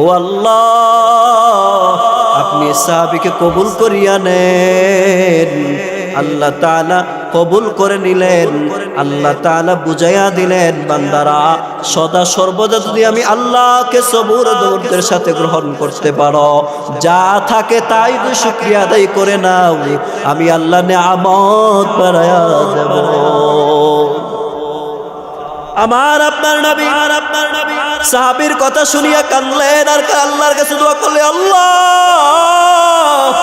ও আল্লাহ, আপনি সাহাবিকে কবুল করিয়া নেন। আল্লাহ তাআলা কবুল করে নিলেন, আল্লাহ তাআলা বুঝাইয়া দিলেন, বান্দারা, সদা সর্বদা যদি আমি আল্লাহকে সবুর দৌড়দের সাথে গ্রহণ করতে পারো, যা থাকে তাই তো শুক্রিয়া আদায় করে নাও। আমি আল্লাহ নেয়ামত বাড়াইয়া দেব। আমার আপনার নবী আর আপনার নবী। সাহাবীর কথা শুনিয়া কানলেন আর আল্লাহর কাছে দোয়া করলে আল্লাহ!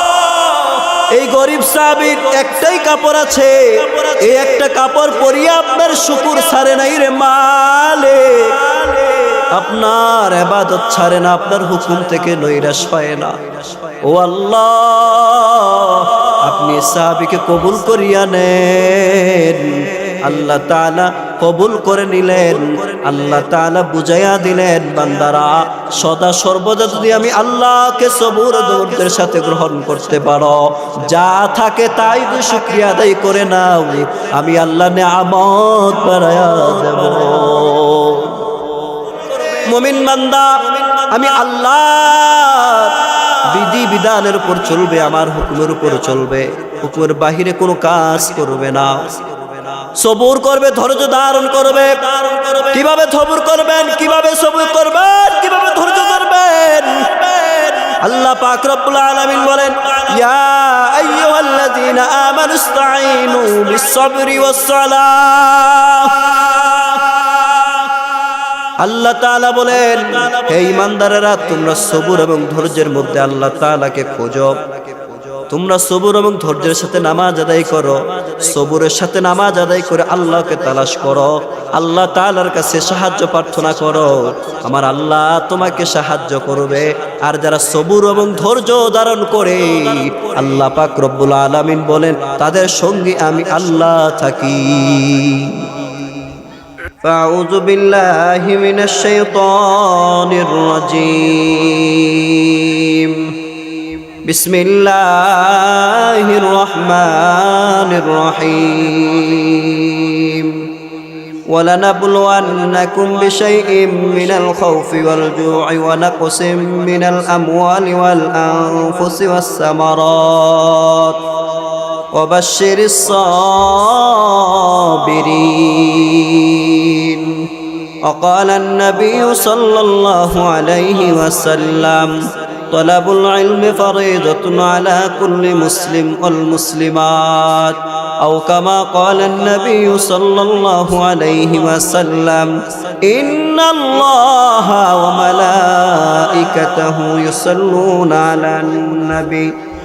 এই গরিব সাহাবীর একটাই কাপড় আছে। এই একটা কাপড় পরিয়া আপনার শুকুর ছাড়ে নাই রে মালে আপনার এবাদত ছাড়ে না আপনার হুকুম থেকে নৈরাশ হয় না। ও আল্লাহ! আপনি সাহাবিকে কবুল করিয়া নেন। আল্লাহ তাআলা কবুল করে নিলেন, আল্লাহ তাআলা বুঝাইয়া দিলেন, বান্দারা, সদা সর্বদা যদি আমি আল্লাহকে সবুর দৌড়দের সাথে গ্রহণ করতে পারো, যা থাকে তাই তো শুক্রিয়া আদায় করে নাও, আমি আল্লাহ নেয়ামত বাড়াইয়া দেব। মমিন বান্দা, আমি আল্লাহ বিধি বিধানের উপর চলবে, আমার হুকুমের উপর চলবে, হুকুমের বাহিরে কোনো কাজ করবে না। সবুর করবে, ধৈর্য ধারণ করবে। কীভাবে সবুর করবেন? কীভাবে সবুর করবেন? কীভাবে ধৈর্য ধরবেন? আল্লাহ পাক রব্বুল আলামিন বলেন, ইয়া আইয়ুহাল্লাযীনা আমানুস্তাঈনু বিস-সাবরি ওয়াস-সালাহ। আল্লাহ তাআলা বলেন, হে ইমানদারেরা তোমরা সবুর এবং ধৈর্যের মধ্যে আল্লাহ তাআলাকে খোঁজো। তোমরা সবুর এবং ধৈর্যের সাথে নামাজ আদায় করো সবুরের সাথে নামাজ আদায় করে আল্লাহকে তালাশ করো আল্লাহ তাআলার কাছে সাহায্য প্রার্থনা করো আমার আল্লাহ তোমাকে সাহায্য করবে আর যারা সবুর এবং ধৈর্য ধারণ করে আল্লাহ পাক রব্বুল আলামিন বলেন তাদের সঙ্গে আমি আল্লাহ থাকি فأعوذ بالله من الشيطان الرجيم بسم الله الرحمن الرحيم ولنبلونكم بشيء من الخوف والجوع ونقص من الأموال والأنفس والثمرات وبشر الصابرين وقال النبي صلى الله عليه وسلم طلب العلم فريضة على كل مسلم والمسلمات. أو كما قال النبي صلى الله عليه وسلم إن الله وملائكته يصلون على النبي.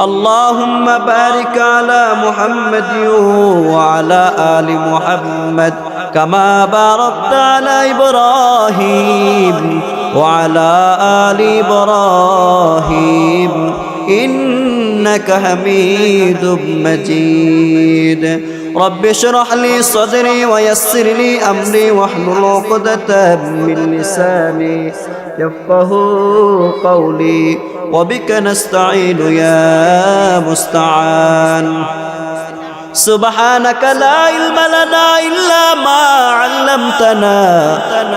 اللهم بارك على محمد وعلى آل محمد كما باركت على إبراهيم وعلى آل إبراهيم. إنك حميد مجيد. رب اشرح لي صدري ويسر لي أمري واحلل عقدة من لساني يفقه قولي وبك نستعين يا مستعان سبحانك لا علم لنا إلا ما علمتنا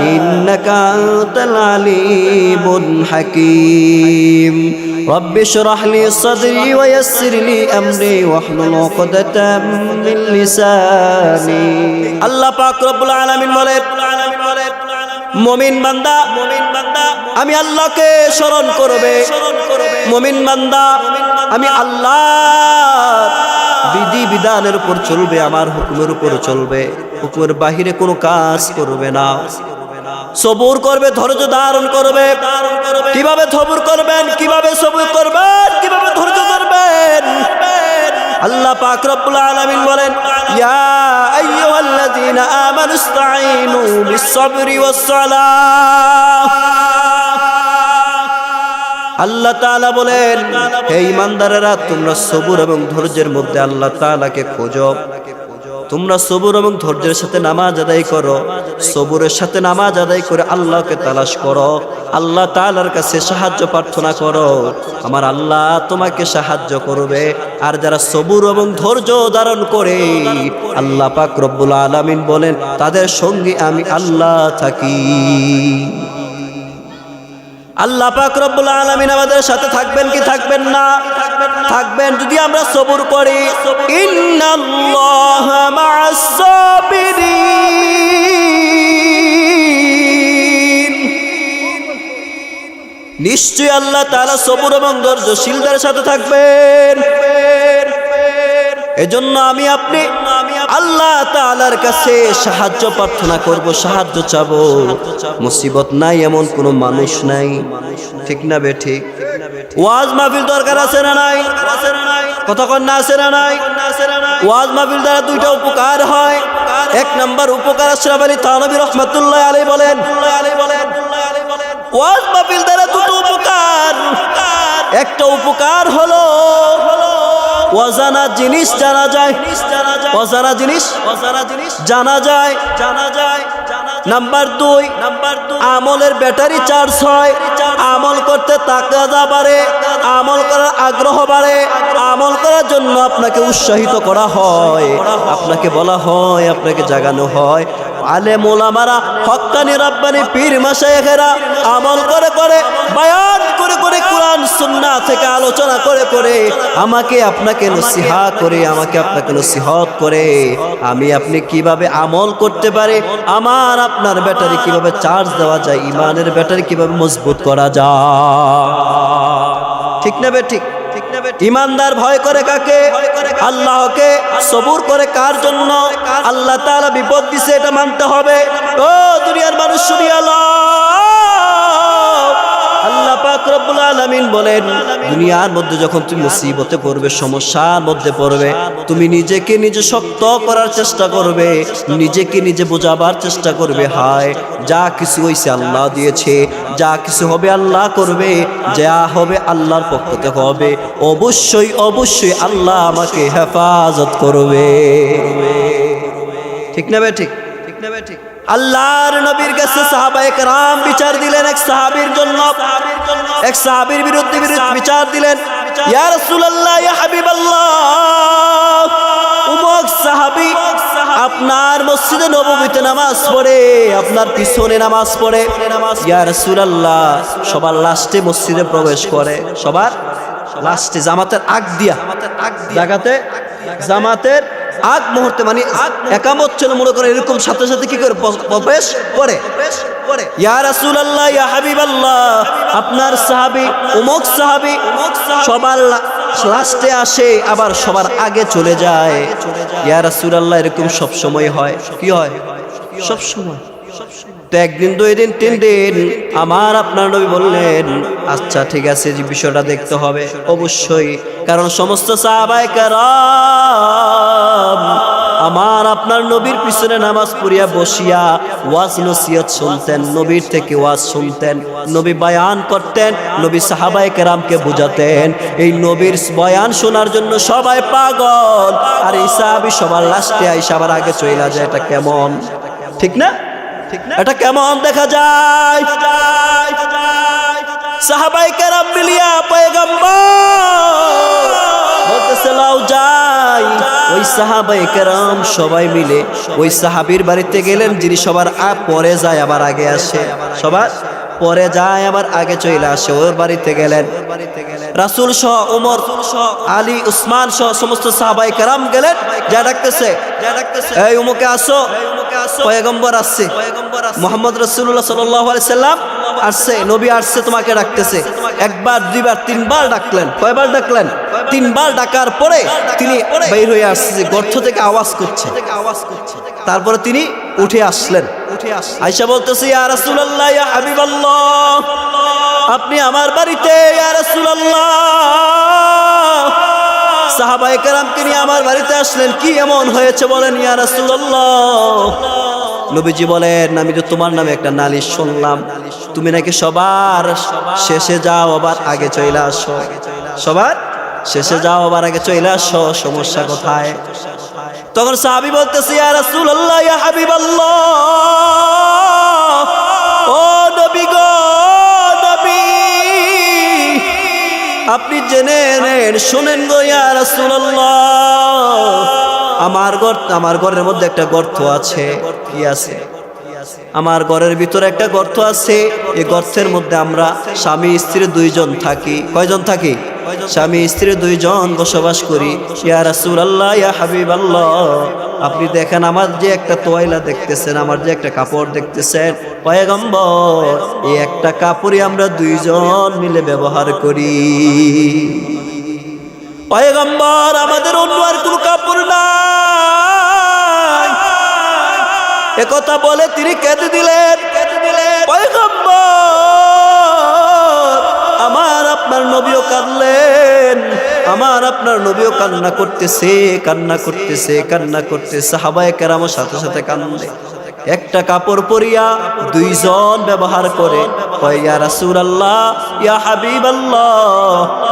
إنك أنت العليم الحكيم رب اشرح لي صدري ويسر لي أمري واحلل عقدة من لساني الله পাক রব্বুল আলামিন বলেন মমিন বান্দা মমিন বান্দা আমি আল্লাহকে স্মরণ করবে। মমিন বান্দা আমি আল্লাহ বিধি বিধানের উপর চলবে আমার হুকুমের উপর চলবে। হুকুমের বাহিরে কোনো কাজ করবে না। সবুর করবে ধৈর্য ধারণ করবে। কীভাবে সবুর করবেন কীভাবে সবুর করবেন কীভাবে ধৈর্য ধরবেন? আল্লাহ পাক রব্বুল আলামিন বলেন, ইয়া আইয়ুহাল্লাযীনা আমানু ইসতাঈনু বিস-সাবরি ওয়াস-সালাহ। আল্লাহ তাআলা বলেন, হে ইমানদারেরা তোমরা সবুর এবং ধৈর্যের মধ্যে আল্লাহ তাআলাকে খোঁজো। তোমরা সবুর এবং ধৈর্যের সাথে নামাজ আদায় করো। সবুরের সাথে নামাজ আদায় করে আল্লাহকে তালাশ করো। আল্লাহ তালার কাছে সাহায্য প্রার্থনা করো। আমার আল্লাহ তোমাকে সাহায্য করবে। আর যারা সবুর এবং ধৈর্য ধারণ করে, আল্লাহ পাক রব্বুল আলামিন বলেন, তাদের সঙ্গে আমি আল্লাহ থাকি। আল্লাহ পাক রব্বুল আলামিন আমাদের সাথে থাকবেন কি থাকবেন না? থাকবেন যদি আমরা সবুর করি। নিশ্চয়ই আল্লাহ তারা সবুর এবং ধৈর্যশীলদের সাথে থাকবেন। এজন্য আমি আপনি আল্লাহ তাআলার কাছে সাহায্য প্রার্থনা করব, সাহায্য চাবো। মুসিবত নাই, এমন কোনো মানুষ নাই। ঠিক না বে, ঠিক? ওয়াজ মাহফিল দরকার আছে না নাই? কতক্ষণ না আছে না নাই? ওয়াজ মাহফিল দ্বারা দুইটা উপকার হয়। এক নাম্বার উপকার আশরাফ আলী তানবী রহমাতুল্লাহ আলী বলেন, ওয়াজ মাহফিল দ্বারা দুটো উপকার। একটা উপকার হলো হলো অজানা জিনিস জানা যায়। অজানা জিনিস অজানা জিনিস জানা যায়। জানা যায় নাম্বার দুই নাম্বার দুই আমলের ব্যাটারি চার্জ হয়। আমল করতে তাকাদা বাড়ে। আমল করার আগ্রহ বাড়ে। আমল করার জন্য আপনাকে উৎসাহিত করা হয়। আপনাকে বলা হয়, আপনাকে জাগানো হয়। আলে মোলামারা হক্কানি রাব্বানি পীর মাসায়েখেরা আমল করে করে করে সুন্নাহ থেকে আলোচনা করে করে আমাকে আপনাকে নসিহা করে, আমাকে আপনাকে নসিহত করে। আমি আপনি কীভাবে আমল করতে পারে? আমার, আপনার ব্যাটারি কীভাবে চার্জ দেওয়া যায়? ইমানের ব্যাটারি কীভাবে মজবুত করা যায়? ঠিক না ঠিক? ইমানদার ভয় করে কাকে? আল্লাহকে সবুর করে কার জন্য? আল্লাহ তাআলা বিপদ দিছে, এটা মানতে হবে। ও দুনিয়ার মানুষ শুনিয়া লও। আল্লাহ পাক রব্বুল আলামিন বলেন দুনিয়ার মধ্যে যখন তুমি মুসিবতে পড়বে সমস্যার মধ্যে পড়বে তুমি নিজেকে নিজে শক্ত করার চেষ্টা করবে নিজেকে নিজে বোঝাবার চেষ্টা করবে হায় যা কিছু হইছে আল্লাহ দিয়েছে যা কিছু হবে আল্লাহ করবে যা হবে আল্লাহর পক্ষ থেকে হবে অবশ্যই অবশ্যই আল্লাহ আমাকে হেফাজত করবে। ঠিক না বে ঠিক? ঠিক না বে ঠিক। আল্লাহর নবীর কাছে সাহাবায়ে কেরাম বিচার দিলেন এক সাহাবীর জন্য। এক সাহাবীর বিরুদ্ধে বিরুদ্ধে বিচার দিলেন। ইয়া রাসূলুল্লাহ, ইয়া হাবিবাল্লাহ উমক সাহাবী, আপনার মসজিদে নববীতে নামাজ পড়ে, আপনার পিছনে নামাজ পড়ে। ইয়া রাসূলুল্লাহ, সবার লাস্টে মসজিদে প্রবেশ করে। সবার লাস্টে জামাতের আগ দিয়া জায়গাতে জামাতের আগ মুহূর্তে মানে একামত ছিল মনে করে এরকম সাথে সাথে কি করে প্রবেশ করে? আপনার সাহাবী উমক সাহাবী সবার লাস্টে আসে আবার সবার আগে চলে যায়। ইয়া রাসূলুল্লাহ এরকম সব সময় হয়। কি হয়? সব সময়। তো একদিন, দুই দিন, তিন দিন আমার আপনার নবী বললেন আচ্ছা ঠিক আছে, যে বিষয়টা দেখতে হবে, অবশ্যই। কারণ সমস্ত সাহাবায়ে আমার আপনার নবীর পিছনে নামাজ পড়িয়া বসিয়া ওয়াজ নসিহত শুনতেন, নবীর থেকে ওয়াজ শুনতেন, নবী বয়ান করতেন, নবী সাহাবায়ে কেরামকে বুঝাতেন। এই নবীর বয়ান শোনার জন্য সবাই পাগল। আর এই সাহাবী সবার লাস্টে আইসা আবার আগে চইলা যায়, এটা কেমন? ঠিক না? এটা কেমন দেখা যায়? সাহাবাই কেরাম মিলিয়া পয়গম্বর বলতেছে, লাও যাই। ওই সাহাবাই কেরাম সবাই মিলে ওই সাহাবির বাড়িতে গেলেন, যিনি সবার পরে যায়, আবার আগে আসে। সবার পরে যায়, আবার আগে চলে আসে। ওর বাড়িতে গেলেন। রাসূল সহ ওমর আলী, উসমান সহ সমস্ত সাহাবাই কেরাম গেলেন, যা ডাকতেছে, এই উমুকে আসো, পয়গম্বর আসছে, মোহাম্মদ রসুল্লাহ সাল্লাম আসছে, নবী আসছে, তোমাকে ডাকতেছে। একবার, দুইবার, তিনবার ডাকলেন, কয়বার ডাকলেন? তিনবার ডাকার পরে তিনি বের হয়ে আসছে গর্ত থেকে আওয়াজ করছে। তারপরে তিনি উঠে আসলেন। উঠে আয়সা বলতেছে, ইয়া রাসূলুল্লাহ, ইয়া হাবিবাল্লাহ। আপনি আমার বাড়িতে সাহাবায়ে কেরামকে নিয়ে আমার বাড়িতে আসলেন, কি এমন হয়েছে বলেন, ইয়া নবীজি বলেন, আমি তো তোমার নামে একটা নালিশ শুনলাম। তুমি নাকি সবার শেষে যাও, আবার আগে চলে আসো। সবার শেষে যাও, আবার আগে চলে আসো, সমস্যা কোথায়? তখন সাহাবি বলতেছি, ইয়া রাসূলুল্লাহ, ইয়া হাবিবাল্লাহ। আপনি জেনে নেন, শুনেন গো ইয়া রাসূলুল্লাহ। আমার ঘর, আমার ঘরের মধ্যে একটা গর্ত আছে। কি আছে? আমার ঘরের ভিতরে একটা গর্ত আছে। এই গর্তের মধ্যে আমরা স্বামী, স্ত্রী দুইজন থাকি। কয়জন থাকি? স্বামী, স্ত্রী দুইজন বসবাস করি। ইয়া রাসূল আল্লাহ ইয়া হাবিব আল্লাহ আপনি দেখেন আমার যে একটা তোয়াইলা দেখতেছেন, আমার যে একটা কাপড় দেখতেছেন, পয়গম্বর, এই একটা কাপড়ই আমরা দুইজন মিলে ব্যবহার করি। পয়গম্বর, আমাদের অন্য আর কোনো কাপড় নাই। একথা বলে তিনি কেঁদে দিলেন। কেঁদে দিলেন আপনার নবীও কাঁদলেন, আমার আপনার নবীও কান্না করতেছে কান্না করতেছে কান্না করতেছে। হাবায় কেরামো সাথে সাথে কান্দে একটা কাপড় পরিয়া দুইজন ব্যবহার করে আল্লাহ ইয়া হাবিব আল্লাহ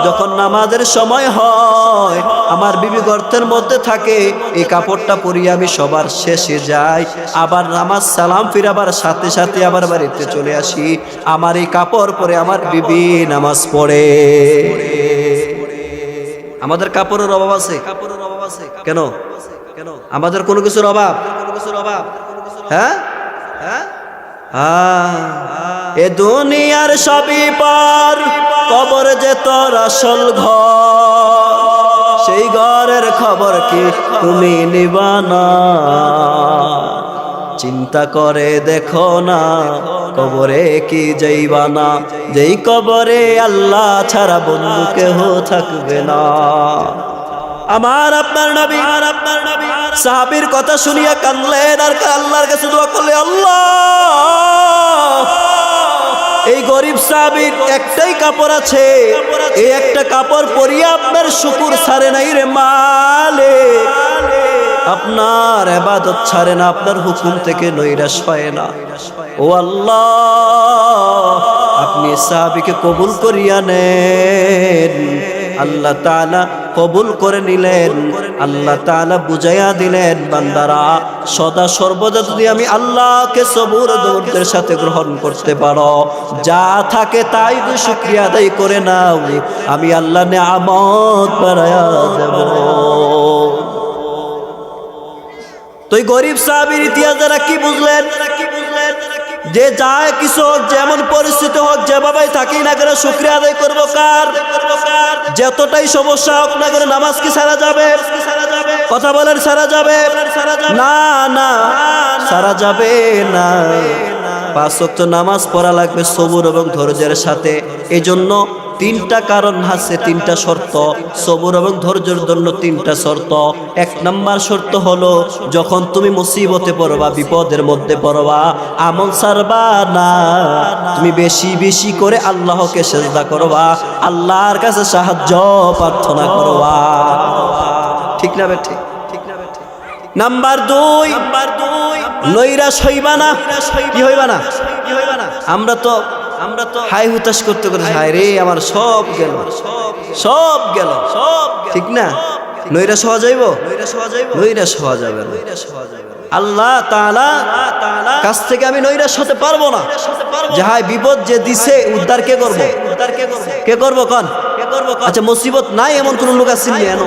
যখন নামাজের সময় হয়, আমার বিবি গর্তের মধ্যে থাকে, এই কাপড়টা পরিয়ে আমি সবার শেষে যাই, আবার নামাজ সালাম ফিরাবার সাথে সাথে আবার বাড়িতে চলে আসি, আমার এই কাপড় পরে আমার বিবি নামাজ পড়ে। আমাদের কাপড়ের অভাব আছে? কাপড়ের অভাব আছে কেন? কেন আমাদের কোনো কিছুর অভাব? কোনো কিছুর অভাব হ্যাঁ? হ্যাঁ? হ্যাঁ এ দুনিয়ার সবই পার, কবর যে তোর আসল ঘর। সেই ঘরের খবর কি তুমি নিবানা চিন্তা করে দেখো না, কবরে কি যাইবানা যেই কবরে আল্লাহ ছাড়া বন্ধু কেহ থাকবে না। আমার আপনার নবী আর আপনার নবী সাহাবীর কথা শুনিয়া কানলেন আর আল্লাহর কাছে দোয়া করলে আল্লাহ এই গরিব সাহাবীর একটাই কাপড় আছে। এই একটা কাপড় পরিয়ে আপনার শুকুর ছাড়ে নাই রে মালে। আপনার এবাদত ছাড়ে না আপনার হুকুম থেকে নৈরাশ হয় না। ও আল্লাহ আপনি সাহাবিকে কবুল করিয়া নেন। আল্লাহ তাআলা কবুল করে নিলেন, আল্লাহ তাআলা বুঝাইয়া দিলেন, বান্দারা, সদা সর্বদা যদি আমি আল্লাহকে সবুর দৌড়দের সাথে গ্রহণ করতে পারো, যা থাকে তাই তো শুক্রিয়া আদায় করে নাও, আমি আল্লাহ নেয়ামত বাড়াইয়া দেব। তো গরিব সাহাবির ইতিহাস যারা কি বুঝলেন? যে যায় কিছু হোক, যেমন পরিস্থিতি হোক যেভাবে থাকি না কেন শুক্রিয়া আদায় করব কার? যতটাই সমস্যা হোক না কেন নামাজ কি সারা যাবে? কথা বলেন, সারা যাবে? না না, সারা যাবে না। পাঁচ নামাজ পড়া লাগবে সবুর এবং ধৈর্যের সাথে। এই জন্য তিনটা কারণ আছে, তিনটা শর্ত। সবুর এবং ধৈর্যের জন্য তিনটা শর্ত। এক নাম্বার শর্ত হলো, যখন তুমি মুসিবতে পড়বা, বিপদের মধ্যে পড়বা, আমল সারবা না। তুমি বেশি বেশি করে আল্লাহকে সেজদা করবা, আল্লাহর কাছে সাহায্য, প্রার্থনা করবা। ঠিক না ঠিক নাম্বার দুই নাম্বার দুই, নৈরাশ হইবা না। কি হইবা না? আমরা তো আমরা তো হাই হুতাশ করতে করতে হায় রে আমার সব গেল। সব গেল। সব ঠিক না? নৈরাশ হওয়া যাইব? নৈরাশ হওয়া যাবে আল্লাহ তাআলা কাছ থেকে আমি নৈরাশ হতে পারব না। যাহাই বিপদ যে দিছে উদ্ধার কে করব? উদ্ধার কে করব? কে করব কন? আচ্ছা মুসিবত নাই এমন কোন লোক আছেন কেন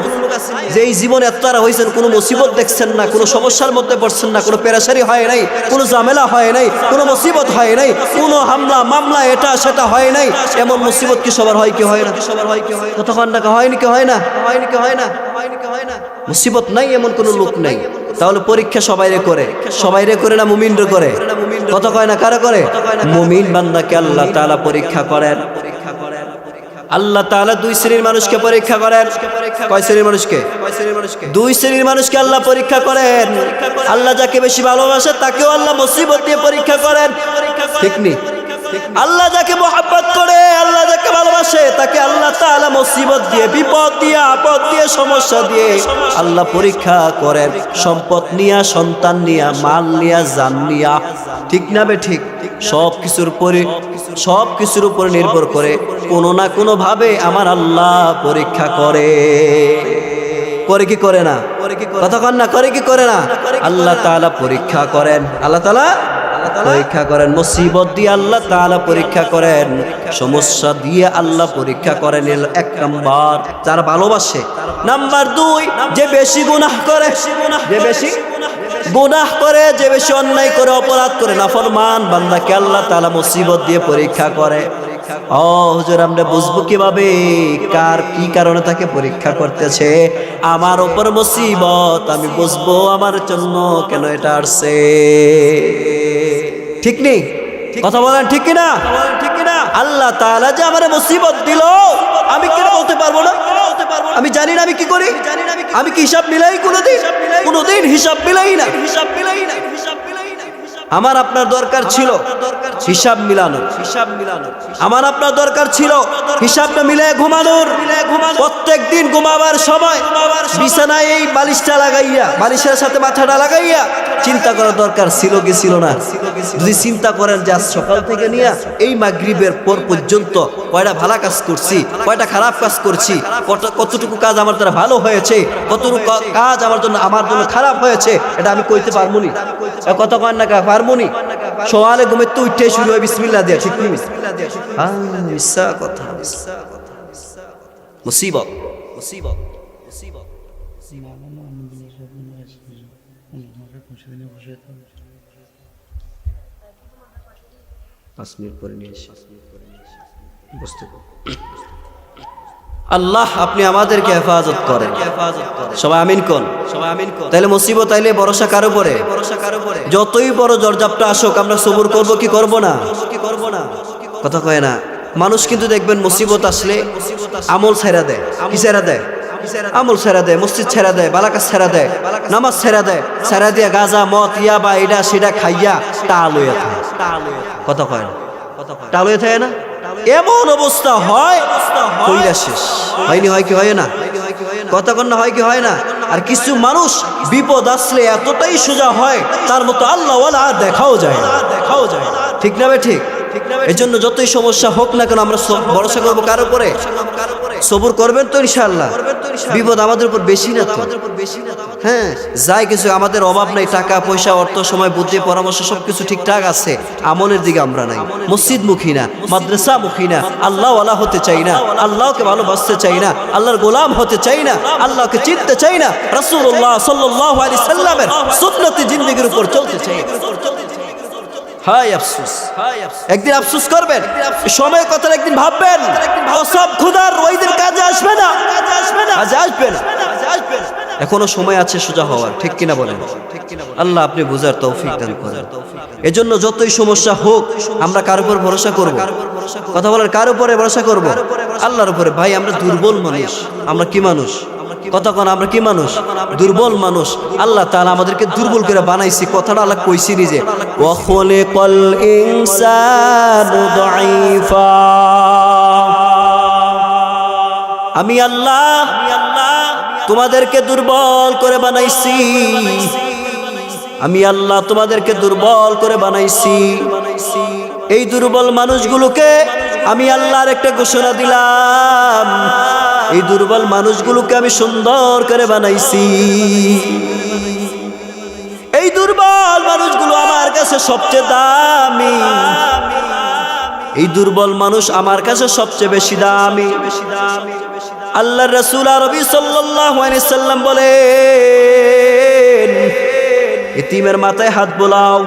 যে এই জীবনে এত তারা হয়েছেন কোনো মুসিবত দেখছেন না, কোনো সমস্যার মধ্যে পড়ছেন না, কোনো পেরাসারি হয় নাই, কোনো ঝামেলা হয় নাই, কোনো মুসিবত হয় নাই, কোনো হামলা, মামলা, এটা, সেটা হয় নাই, এমন মুসিবত কি সবার হয়, কি হয় না? সবার হয় কি হয় কতক্ষণ না হয়নি কি হয় না হয়নি কি হয় না হয়নি, কি হয় না? মুসিবত নাই, এমন কোনো লোক নাই। তাহলে পরীক্ষা সবাইরে করে। সবাইরে করে না মুমিনরে করে? কত কয় না, কারা করে? মুমিন বান্দাকে আল্লাহ তাআলা পরীক্ষা করেন। আল্লাহ তাআলা দুই শ্রেণির মানুষকে পরীক্ষা করেন। কয় শ্রেণির মানুষকে? দুই শ্রেণির মানুষকে আল্লাহ পরীক্ষা করেন। আল্লাহ যাকে বেশি ভালোবাসে তাকেও আল্লাহ মুসিবত দিয়ে পরীক্ষা করেন। ঠিক নি? আল্লাহ যাকে মোহাব্বত করে, আল্লাহ যাকে ভালোবাসে, তাকে আল্লাহ তাআলা মুসিবত দিয়ে, বিপদ দিয়ে, আপদ দিয়ে, সমস্যা দিয়ে আল্লাহ পরীক্ষা করেন, সম্পদ নিয়া, সন্তান নিয়া, মাল নিয়া, জান নিয়া। ঠিক না বে ঠিক? সব কিছুর উপরে, সব কিছুর উপরে নির্ভর করে কোনো না কোনো ভাবে আমার আল্লাহ পরীক্ষা করে। করে কি করে না? কতক্ষণ না, করে কি করে না? আল্লাহ তাআলা পরীক্ষা করেন। আল্লাহ তাআলা পরীক্ষা করেন, মুসিবত দিয়ে আল্লাহ তাআলা পরীক্ষা করেন। সমস্যা দিয়ে আল্লাহ পরীক্ষা করেন এক নাম্বার। যারা ভালোবাসে। নাম্বার দুই, যে বেশি গুনাহ করে, যে বেশি গুনাহ করে, যে বেশি অন্যায় করে, অপরাধ করে, নাফরমান বান্দাকে আল্লাহ তাআলা মুসিবত দিয়ে পরীক্ষা করে। ও হুজুর, আমরা বুঝব কীভাবে? কার কি কারণে তাকে পরীক্ষা করতেছে? আমার উপর মুসিবত, আমি বুঝব আমার জন্য কেন এটা আসছে? ঠিক নেই? কথা বলেন ঠিক কিনা? ঠিক কিনা? আল্লাহ তাআলা যে আমার মুসিবত দিল আমি কেন হতে পারব না? আমি জানি না আমি কি করি। আমি কি হিসাব মিলাই কোনোদিন? কোনোদিন হিসাব মিলাই না। হিসাব মিলাই না। হিসাব মিলাই না। আমার আপনার দরকার ছিল। হিসাব মিলানো। হিসাব মিলানো। আমার আপনার দরকার ছিল। হিসাবটা মিলে ঘুমানোর। প্রত্যেক দিন ঘুমাবার সময়। বিছানায় এই বালিশটা লাগাইয়া বালিশের সাথে মাথাটা লাগাইয়া চিন্তা করার দরকার ছিল কি ছিল না? যদি চিন্তা করেন যে আজ সকাল থেকে নিয়ে এই মাগরিবের পর পর্যন্ত কয়টা ভালো কাজ করছি, কয়টা খারাপ কাজ করছি, কত- কতটুকু কাজ আমার দ্বারা ভালো হয়েছে, কতটুকু কাজ আমার জন্য আমার জন্য খারাপ হয়েছে, এটা আমি কইতে পারব নি। কত কয় না পারব নি? সকালে ঘুমের তো উঠে শুরু হয়, বিসমিল্লাহ দিয়া, ঠিক কথা। মুসিবত মুসিবত। পাঁচ মিনিট নিয়ে এসে। বুঝতে আল্লাহ, আপনি আমাদেরকে হেফাজত করেন। সবাই আমিন কোন? তাইলে মুসিবত তাইলে ভরসা কার উপরে? কার যতই বড় জর্জাপটা আসুক, আমরা সবুর করব কি করব না? কি করব না কথা কয় না, মানুষ কিন্তু দেখবেন মুসিবত আসলে আমল ছেড়া দেয়। কি ছেড়া দেয়? আমল ছেড়া দেয়, মসজিদ ছেড়া দেয় বালাকাস ছেড়া দেয়, নামাজ ছেড়া দেয়, ছেড়া দিয়া গাজা, মদ ইয়া বা এটা সেটা খাইয়া হইয়া থাকে। কথা কয় না। টাল হয়ে থাকে না? এমন অবস্থা হয় শেষ। হয়নি হয় কি হয় না? কতক্ষণ না হয় কি হয় না? আর কিছু মানুষ বিপদ আসলে এতটাই সোজা হয় তার মতো আল্লাহ আর দেখাও যায় না। দেখাও যায় না। ঠিক? না বে ঠিক। এই জন্য যতই সমস্যা হোক না কেন আমরা ভরসা করব কার উপরে? সবুর করবেন তো ইনশাআল্লাহ। বিপদ আমাদের উপর বেশি না তো। হ্যাঁ যাই কিছু আমাদের অভাব নাই, টাকা, পয়সা, অর্থ, সময়, বুদ্ধি, পরামর্শ, সবকিছু ঠিকঠাক আছে। আমলের দিকে আমরা নাই। মসজিদ মুখী না মাদ্রাসা মুখী না আল্লাহ আল্লাহ হতে চাই না, আল্লাহকে ভালোবাসতে চাই না, আল্লাহর গোলাম হতে চাই না, আল্লাহকে চিনতে চাই না, রাসূলুল্লাহ সাল্লাল্লাহু আলাইহি সাল্লামের সুন্নতি জিন্দেগির উপর চলতে চাই একদিন আফসোস করবেন, সময় কথা একদিন ভাববেন? সব ওই দিন কাজে আসবে না। কাজে আসবে না। এখনও সময় আছে সোজা হওয়ার, ঠিক কিনা বলেন? আল্লাহ আপনি বুঝার তৌফিক দান করেন। এজন্য যতই সমস্যা হোক, আমরা কার উপর ভরসা করব? কথা বলার কার উপরে ভরসা করব? আল্লাহর উপরে। ভাই, আমরা দুর্বল মানুষ, আমরা কি মানুষ? কতক্ষণ আমরা কি মানুষ? দুর্বল মানুষ। আল্লাহ তাআলা আমাদেরকে দুর্বল করে বানাইছি। কথাটা আল্লাহ কইছি নিজে। ইনসানু দাঈফা। আমি আল্লাহ, তোমাদেরকে দুর্বল করে বানাইছি। আমি আল্লাহ, তোমাদেরকে দুর্বল করে বানাইছি। এই দুর্বল মানুষগুলোকে আমি আল্লাহর একটা ঘোষণা দিলাম। এই দুর্বল মানুষগুলোকে আমি সুন্দর করে বানাইছি। এই দুর্বল মানুষগুলো আমার কাছে সবচেয়ে দামি। এই দুর্বল মানুষ আমার কাছে সবচেয়ে বেশি দামি। আল্লাহ রসুল আরবি সাল্লাম বলে এতিমের মাথায় হাত বোলাও,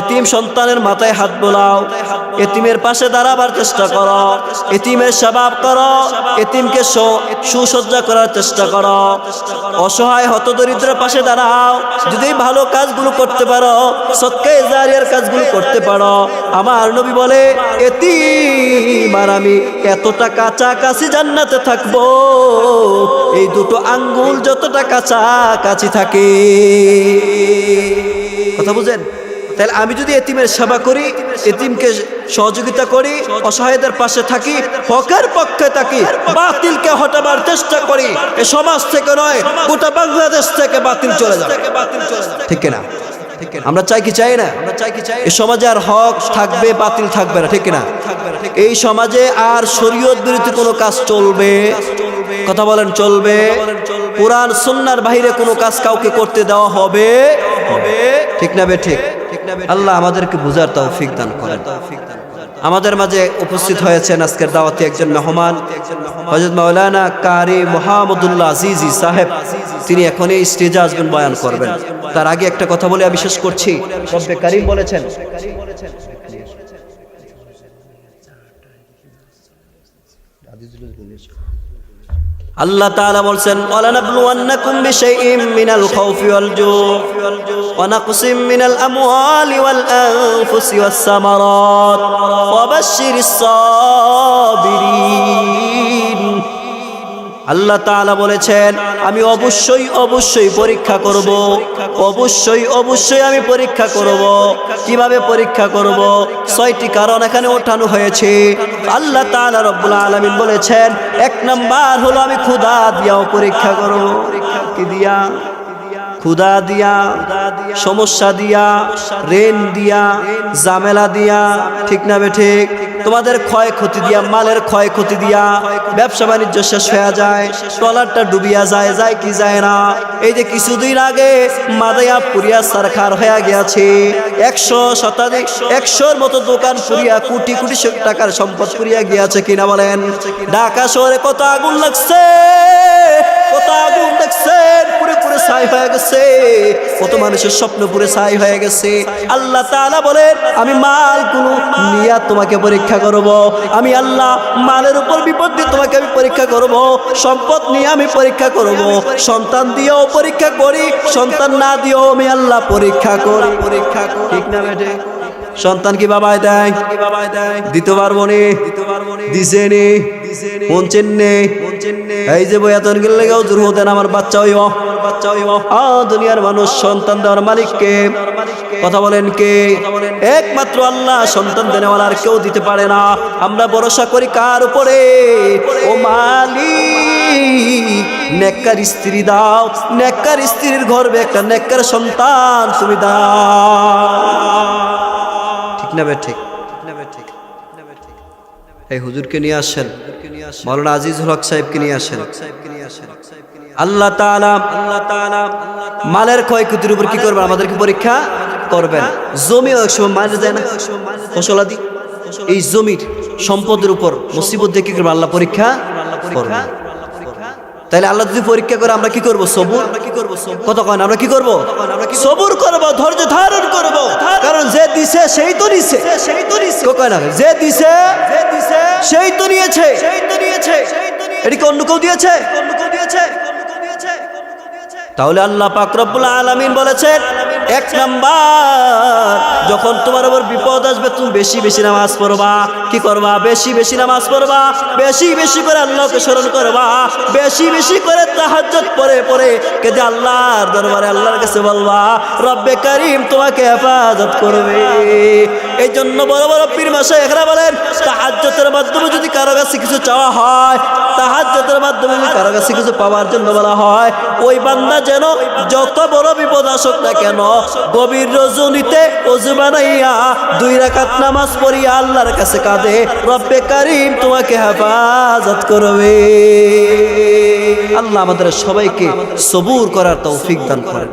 এতিম সন্তানের মাথায় হাত বোলাও এতিমের পাশে দাঁড়াবার চেষ্টা করো। এতিমের স্বভাব করো। এতিমকে সুসজ্জা করার চেষ্টা করো। অসহায় হতদরিদ্রের পাশে দাঁড়াও। যদি ভালো কাজগুলো করতে পারো, সৎকে জারিয়ার কাজগুলো করতে পারো। আমার নবী বলে, এতিম আর আমি এতটা কাছাকাছি জান্নাতে থাকব। এই দুটো আঙ্গুল যতটা কাছাকাছি থাকে। কথা বুঝেন? তাহলে আমি যদি এতিমের সেবা করি, এতিমকে সহযোগিতা করি, অসহায়দের পাশে থাকি, হকের পক্ষে থাকি, বাতিলকে হটাবার চেষ্টা করি, এ সমাজ থেকে নয়, গোটা বাংলাদেশ থেকে বাতিল চলে যাবে। ঠিক না আমরা চাই কি চাই না? এই সমাজে আর হক থাকবে, বাতিল থাকবে না, ঠিক না এই সমাজে আর শরীয়ত বিরোধী কোনো কাজ চলবে, কথা বলেন চলবে, কোরআন, সুন্নার বাইরে কোনো কাজ কাউকে করতে দেওয়া হবে, ঠিক না বে ঠিক? আল্লাহ আমাদেরকে বুঝার তৌফিক দান করেন। আমাদের মাঝে উপস্থিত হয়েছেন আজকের দাওয়াতে একজন মেহমান হজরত মাওলানা কারি মোহাম্মদুল্লাহ আজিজি সাহেব। তিনি এখন এই স্টেজে আসবেন বয়ান করবেন। তার আগে একটা কথা বলে আমি শেষ করছি। রব্বে করিম বলেছেন আল্লাহ তাআলা বলছেন ওয়ালানাবলুওয়ান্নাকুম বিশাইইম মিনাল খাউফি ওয়াল জু' ওয়া নাকসিম মিনাল আমওয়ালি ওয়াল আনফুসি ওয়াস সামারাত ওয়াবাশশিরিস সাবিরিন। আল্লাহ তালা বলেছেন, আমি অবশ্যই অবশ্যই পরীক্ষা করব। অবশ্যই অবশ্যই আমি পরীক্ষা করব। কীভাবে পরীক্ষা করব? ছয়টি কারণ এখানে ওঠানো হয়েছে। আল্লাহ তালা রব্বুল আলমিন বলেছেন, এক নাম্বার হলো আমি ক্ষুধা দিয়াও পরীক্ষা করব। কি দিয়া? ক্ষুদা দিয়া, সমস্যা দিয়া রেন দিয়া জামেলা দিয়া, ঠিক না ঠিক? তোমাদের ক্ষয়ক্ষতি দিয়া, মালের ক্ষয়ক্ষতি দিয়া, ব্যবসা বাণিজ্য শেষ হয়ে যায়, ট্রলারটা ডুবিয়া যায় যায় কি যায় না? এই যে কিছুদিন আগে মাদায়া পুরিয়া সরকার হয়ে গিয়াছে, একশো শতাধিক, একশোর মতো দোকান পুরিয়া, কোটি কোটি টাকার সম্পদ পুরিয়া গিয়াছে কিনা বলেন? ঢাকা শহরে কত আগুন লাগছে? কত আগুন দেখছেন? পুরে পুরে ছাই হয়ে গেছে। কত মানুষের স্বপ্ন পুরে ছাই হয়ে গেছে। আল্লাহ তাআলা বলেন, আমি মালগুলো নিয়ে তোমাকে পরীক্ষা করব। আমি আল্লাহ মালের উপর বিপদ দিয়ে তোমাকে আমি পরীক্ষা করব। সম্পদ নিয়ে আমি পরীক্ষা করব। সন্তান দিয়েও পরীক্ষা করি, সন্তান না দিয়েও আমি আল্লাহ পরীক্ষা করি। পরীক্ষা ঠিক না বেটে? সন্তান কি বাবাই দেয়? কি বাবাই দেয় দিতে পারব নে দিতে পারব নে দিছে নে? এই যে বয়াতন গেলে হতেন আমার বাচ্চা হইব বাচ্চা হইব আ, দুনিয়ার মানুষ সন্তান দেওয়ার মালিক কে? কথা বলেন কে? একমাত্র আল্লাহ সন্তান আর কেউ দিতে পারে না। আমরা ভরসা করি কার উপরে? ও মালিক, নেককার স্ত্রী দাও। নেককার স্ত্রীর গর্বে একটা নেককার সন্তান তুমি দাও। ঠিক না বে ঠিক? এই হুজুরকে নিয়ে আসেন। মৌলানা আজিজুল হক সাহেবকে নিয়ে আসেন। আল্লাহ আল্লাহ মালের ক্ষয়ক্ষতির উপর কি করবেন? আমাদেরকে পরীক্ষা করবেন। জমিও এক সময় মারা যায় না। ফসলাদি এই জমির সম্পদের উপর মুসিবত দেখে কি করবেন? আল্লাহ পরীক্ষা করবেন। তাহলে আল্লাহ যদি পরীক্ষা করে আমরা কি করব? সবুর? আমরা কি করব কত কন, আমরা কি করব? সবুর করব, ধৈর্য ধারণ করব। কারণ যে দিছে, সেই তো নিছে। সেই তো নিছে না, যে দিছে যে দিছে সেই তো নিয়েছে। সেই তো নিয়েছে এটি কি অন্য কেউ দিয়েছে অন্য কেউ দিয়েছে? তাহলে আল্লাহ পাক রব্বুল আলামিন বলেছেন এক নাম্বার, যখন তোমার উপর বিপদ আসবে, তুমি বেশি বেশি নামাজ পড়বা। কি করবা? বেশি বেশি নামাজ পড়বা। বেশি বেশি করে আল্লাহকে স্মরণ করবা। বেশি বেশি করে তাহাজ্জুদ পড়ে পড়ে কেঁদে আল্লাহর দরবারে, আল্লাহর কাছে বলবা, রব্বে করিম তোমাকে হেফাজত করবে। এই জন্য বড় বড় পীর মাসে এখানে বলেন, তাহাজ্জুদের মাধ্যমে যদি কারও কাছে কিছু চাওয়া হয়, তাহাজ্জুদের মাধ্যমে যদি কারও কাছে কিছু পাওয়ার জন্য বলা হয়, ওই বান্দা যেন যত বড় বিপদ আসুক না কেন, গভীর রজনীতে অজু বানাইয়া দুই রাকাত নামাজ পড়িয়া আল্লাহর কাছে কাঁদে, রব্বে কারিম, তোমাকে হেফাজত করবে। আল্লাহ আমাদের সবাইকে সবুর করার তৌফিক দান করেন।